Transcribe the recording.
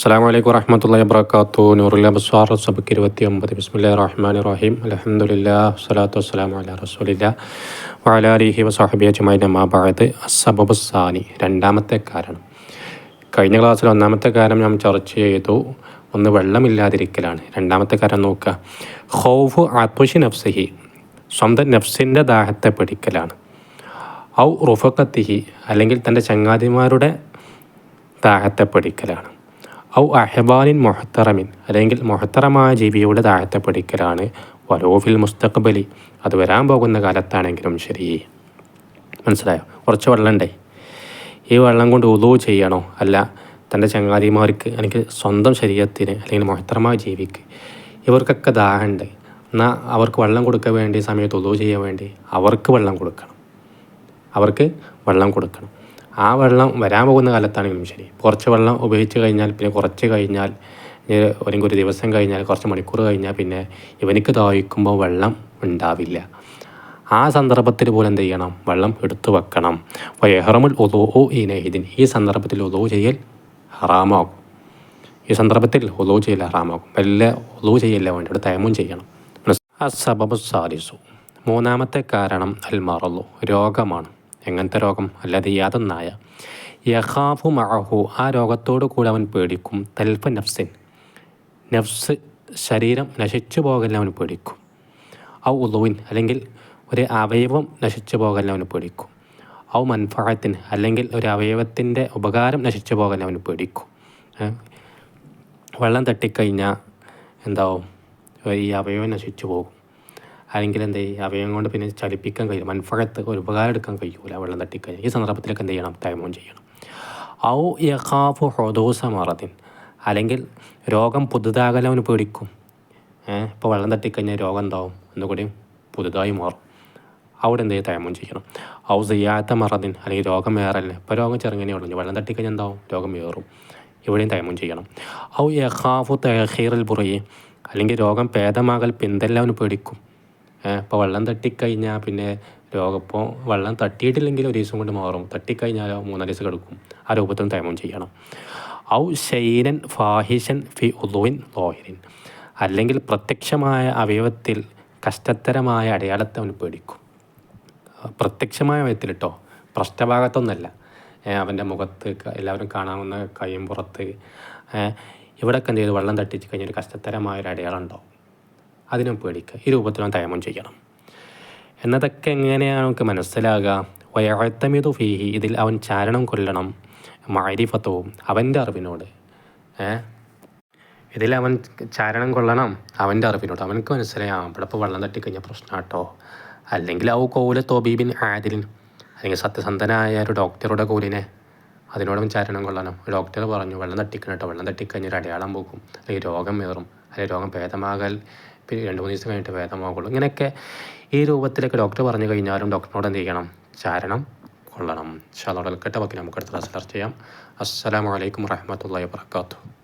അസ്സാം വലൈക്കും വറഹമത്തല്ലാ വാത്തു നൂറുല്ല ബസ്വാർ സബക്ക് ഇരുപത്തി ഒമ്പത് ബിസ്മില്ലാ റഹ്മാൻ റഹീം അലഹമുല്ലാ വസ്സലാത്തു വസ്സലാം അല റസൂലില്ല വാലാലിഹി വസാഹബി അജ്മായി നമാബായത് അസബുസാനി രണ്ടാമത്തെ കാരണം. കഴിഞ്ഞ ക്ലാസ്സിൽ ഒന്നാമത്തെ കാരണം ഞാൻ ചർച്ച ചെയ്തു. ഒന്ന് വെള്ളമില്ലാതിരിക്കലാണ്. രണ്ടാമത്തെ കാരണം നോക്കുക. ഹൗഫ് ആത്മഷി നഫ്സഹി. സ്വന്തം നഫ്സിന്റെ ദാഹത്തെ പിടിക്കലാണ്. ഔ റുഫക്കത്തിഹി അല്ലെങ്കിൽ തന്റെ ചങ്ങാതിമാരുടെ ദാഹത്തെ പഠിക്കലാണ് ഔ അഹബാനിൻ മൊഹത്തറമിൻ അല്ലെങ്കിൽ മൊഹത്തറമായ ജീവിയുടെ താഴത്തെ പിടിക്കലാണ്. വലോഫിൽ മുസ്തഖബലി അത് വരാൻ പോകുന്ന കാലത്താണെങ്കിലും ശരി. മനസ്സിലായോ? കുറച്ച് വെള്ളമുണ്ടേ ഈ വെള്ളം കൊണ്ട് ഉദു ചെയ്യണോ? അല്ല തന്റെ ചങ്ങാതിമാർക്ക് അല്ലെങ്കിൽ സ്വന്തം ശരീരത്തിന് അല്ലെങ്കിൽ മൊഹത്തറമായ ജീവിക്ക്. ഇവർക്കൊക്കെ ദാഹമുണ്ട് എന്നാൽ അവർക്ക് വെള്ളം കൊടുക്കാൻ വേണ്ടി സമയത്ത് ഉദു ചെയ്യാൻ വേണ്ടി അവർക്ക് വെള്ളം കൊടുക്കണം. അവർക്ക് വെള്ളം കൊടുക്കണം. ആ വെള്ളം വരാൻ പോകുന്ന കാലത്താണെങ്കിലും ശരി. കുറച്ച് വെള്ളം ഉപയോഗിച്ച് കഴിഞ്ഞാൽ പിന്നെ കുറച്ച് കഴിഞ്ഞാൽ അല്ലെങ്കിൽ ഒരു ദിവസം കഴിഞ്ഞാൽ കുറച്ച് മണിക്കൂർ കഴിഞ്ഞാൽ പിന്നെ ഇവനിക്ക് ദാഹിക്കുമ്പോൾ വെള്ളം ഉണ്ടാവില്ല. ആ സന്ദർഭത്തിൽ പോലും എന്ത് ചെയ്യണം? വെള്ളം എടുത്തു വെക്കണം. വയഹറമുൽ ഒതോ ഈ നെഹിദിൻ ഈ സന്ദർഭത്തിൽ ഒതോ ചെയ്യൽ ഹറാമാകും. ഈ സന്ദർഭത്തിൽ ഒതോ ചെയ്യൽ ഹറാമാകും. വല്ല ഒതോ ചെയ്യല്ല വേണ്ടി ഇവിടെ തയമും ചെയ്യണം. അസബബ് സാലിസു. മൂന്നാമത്തെ കാരണം അൽ രോഗമാണ്. എങ്ങനത്തെ രോഗം? അല്ലാതെ യാതൊന്നായ യഹാഫു മഹു ആ രോഗത്തോടു കൂടെ അവൻ പേടിക്കും. തൽഫ നഫ്സിൻ. നഫ്സ് ശരീരം നശിച്ചു പോകലിന് അവൻ പേടിക്കും. ഔ ഉളുവിൻ അല്ലെങ്കിൽ ഒരു അവയവം നശിച്ചു പോകലിന് അവന് പേടിക്കും. ഔ മൻഫായത്തിന് അല്ലെങ്കിൽ ഒരു അവയവത്തിന്റെ ഉപകാരം നശിച്ചു പോകലിന് അവന് പേടിക്കും. വെള്ളം തട്ടിക്കഴിഞ്ഞാൽ എന്താവും? ഈ അവയവം നശിച്ചു പോകും. അല്ലെങ്കിൽ എന്ത് ചെയ്യും അവയം കൊണ്ട് പിന്നെ ചലിപ്പിക്കാൻ കഴിയും മൻഫഴത്ത് ഒരു ഉപകാരം എടുക്കാൻ കഴിയൂല. വെള്ളം തട്ടിക്കഴിഞ്ഞാൽ. ഈ സന്ദർഭത്തിലൊക്കെ എന്ത് ചെയ്യണം? തൈമോൻ ചെയ്യണം. ഔ യഖാഫു ഹൊദോസ മറദിൻ. അല്ലെങ്കിൽ രോഗം പുതുതാകല അവന് പേടിക്കും. ഇപ്പോൾ വെള്ളം തട്ടിക്കഴിഞ്ഞാൽ രോഗം എന്താവും? ഒന്നുകൂടി പുതുതായി മാറും. അവിടെ എന്ത് ചെയ്യും? തൈമോൻ ചെയ്യണം. ഔ സിയാത്ത മറദിൻ. അല്ലെങ്കിൽ രോഗം ഏറല്ലേ ഇപ്പോൾ രോഗം ചെറുങ്ങനെ ഉള്ളൂ. വെള്ളം തട്ടിക്കഴിഞ്ഞാൽ എന്താവും? രോഗം ഏറും ഇവിടെയും തൈമോൻ ചെയ്യണം. ഔ യഖാഫു തഹീറൽ ബുറയെ അല്ലെങ്കിൽ രോഗം ഭേദമാകൽ പിന്തല്ല അവന് പേടിക്കും. ഇപ്പോൾ വെള്ളം തട്ടിക്കഴിഞ്ഞാൽ പിന്നെ രോഗം ഇപ്പോൾ വെള്ളം തട്ടിയിട്ടില്ലെങ്കിൽ ഒരു ദിവസം കൊണ്ട് മാറും. തട്ടിക്കഴിഞ്ഞാലോ മൂന്നാൽ ദിവസം കിടക്കും. ആ രൂപത്തിൽ തൈമം ചെയ്യണം. ഔ ഷൈനൻ ഫാഹിഷൻ ഫി ഉദുവിൻ ലോഹിരിൻ. അല്ലെങ്കിൽ പ്രത്യക്ഷമായ അവയവത്തിൽ കഷ്ടത്തരമായ അടയാളത്തെ അവന് പേടിക്കും. പ്രത്യക്ഷമായ അവയവത്തിൽ കേട്ടോ പ്രശ്നഭാഗത്തൊന്നല്ല. അവന്റെ മുഖത്ത് എല്ലാവരും കാണാവുന്ന കയ്യും പുറത്ത്. ഇവിടെയൊക്കെ എന്ത് ചെയ്തു? വെള്ളം തട്ടിച്ച് കഴിഞ്ഞാൽ ഒരു കഷ്ടത്തരമായ ഒരു അടയാളം ഉണ്ടാവും. അതിനും പേടിക്കുക. ഈ രൂപത്തിൽ തയമം ചെയ്യണം. എന്നതൊക്കെ എങ്ങനെയാണ് നമുക്ക് മനസ്സിലാകുക വയഴത്തമിതു ഫീഹി ഇതിൽ അവൻ ചാരണം കൊല്ലണം. മാരിഫത്തവും അവന്റെ അറിവിനോട്. ഇതിൽ അവൻ ചാരണം കൊള്ളണം അവന്റെ അറിവിനോട്. അവനക്ക് മനസ്സിലായി അവിടെ ഇപ്പോൾ വെള്ളം തട്ടിക്കഴിഞ്ഞ പ്രശ്നമാട്ടോ അല്ലെങ്കിൽ ആ കോല തോബീബിൻ ആദിലിൻ അല്ലെങ്കിൽ സത്യസന്ധനായ ഒരു ഡോക്ടറുടെ കോലിനെ. അതിനോടും ചാരണം കൊള്ളണം ഡോക്ടർ പറഞ്ഞു വെള്ളം തട്ടിക്കണം കേട്ടോ വെള്ളം തട്ടിക്കഴിഞ്ഞൊരു അടയാളം പോകും അല്ലെങ്കിൽ രോഗം ഏറും. അല്ലെങ്കിൽ രോഗം ഭേദമാകൽ രണ്ട് മൂന്ന് ദിവസം കഴിഞ്ഞിട്ട് ഭേദമാകുള്ളൂ ഇങ്ങനെയൊക്കെ ഈ രൂപത്തിലൊക്കെ ഡോക്ടർ പറഞ്ഞു കഴിഞ്ഞാലും ഡോക്ടറിനോട് എന്ത് ചെയ്യണം? ചാരണം കൊള്ളണം. ഷാലോടെ കേട്ട ബാക്കി നമുക്ക് അടുത്ത ക്ലാസ് ചർച്ച ചെയ്യാം. അസ്സലാമലൈക്കും വാഹമത്തല്ലാ വാത്തു